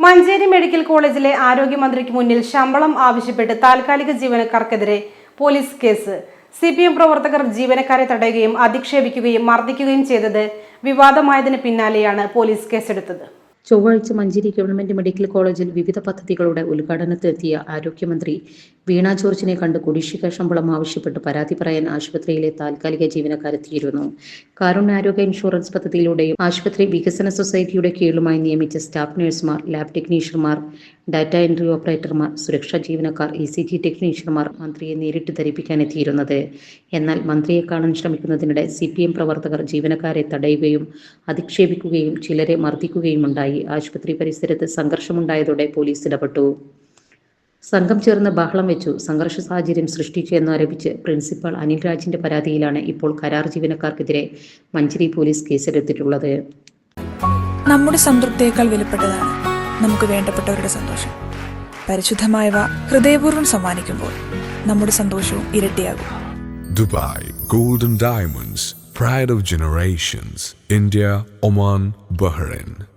Manjeri medical കോളേജിലെ ആരോഗ്യമന്ത്രിക്ക് മുന്നിൽ ശമ്പളം ആവശ്യപ്പെട്ട് താൽക്കാലിക ജീവനക്കാർക്കെതിരെ police case. C P M പ്രവർത്തകർ ജീവനക്കാരെ തടയുകയും അധിക്ഷേപിക്കുകയും മർദ്ദിക്കുകയും ചെയ്തത് വിവാദമായതിന് പിന്നാലെയാണ് പോലീസ് കേസെടുത്തത്. ചൊവ്വാഴ്ച മഞ്ചേരി ഗവൺമെന്റ് മെഡിക്കൽ കോളേജിൽ വിവിധ പദ്ധതികളുടെ ഉദ്ഘാടനത്തിലെത്തിയ ആരോഗ്യമന്ത്രി വീണ ജോർജിനെ കണ്ട് കുടിശ്ശിക ശമ്പളം ആവശ്യപ്പെട്ട് പരാതി പറയാൻ ആശുപത്രിയിലെ താൽക്കാലിക ജീവനക്കാരെത്തിയിരുന്നു കാരുണ്യാരോഗ്യ ഇൻഷുറൻസ് പദ്ധതിയിലൂടെയും ആശുപത്രി വികസന സൊസൈറ്റിയുടെ കീഴിലുമായി നിയമിച്ച സ്റ്റാഫ് നഴ്സുമാർ ലാബ് ടെക്നീഷ്യന്മാർ ഡാറ്റ എൻട്രി ഓപ്പറേറ്റർമാർ സുരക്ഷാ ജീവനക്കാർ ഇ സി ജി ടെക്നീഷ്യന്മാർ മന്ത്രിയെ നേരിട്ട് ധരിപ്പിക്കാൻ എത്തിയിരുന്നത് എന്നാൽ മന്ത്രിയെ കാണാൻ ശ്രമിക്കുന്നതിനിടെ സി പി എം പ്രവർത്തകർ ജീവനക്കാരെ തടയുകയും അധിക്ഷേപിക്കുകയും ചിലരെ മർദ്ദിക്കുകയും ഉണ്ടായി ആശുപത്രി പരിസരത്ത് സംഘർഷമുണ്ടായതോടെ പോലീസ് ഇടപെട്ടു. സംഘം ചേർന്ന് ബഹളം വെച്ചു. സംഘർഷ സാഹചര്യം സൃഷ്ടിച്ചു എന്നാരോപിച്ച് പ്രിൻസിപ്പൽ അനിൽ രാജിന്റെ പരാതിയിലാണ് ഇപ്പോൾ കരാർ ജീവനക്കാർക്കെതിരെ മഞ്ചേരി പോലീസ് കേസെടുത്തിട്ടുള്ളത്. നമ്മുടെ സംതൃപ്തിയേക്കാൾ വിലപ്പെട്ടതാണ് നമുക്ക് വേണ്ടപ്പെട്ടവരുടെ സന്തോഷം. പരിശുദ്ധമായവ ഹൃദയപൂർവം സമ്മാനിക്കുമ്പോൾ നമ്മുടെ സന്തോഷവും ഇരട്ടിയാകും. Dubai golden diamonds Pride of Generations, India, Oman, Bahrain.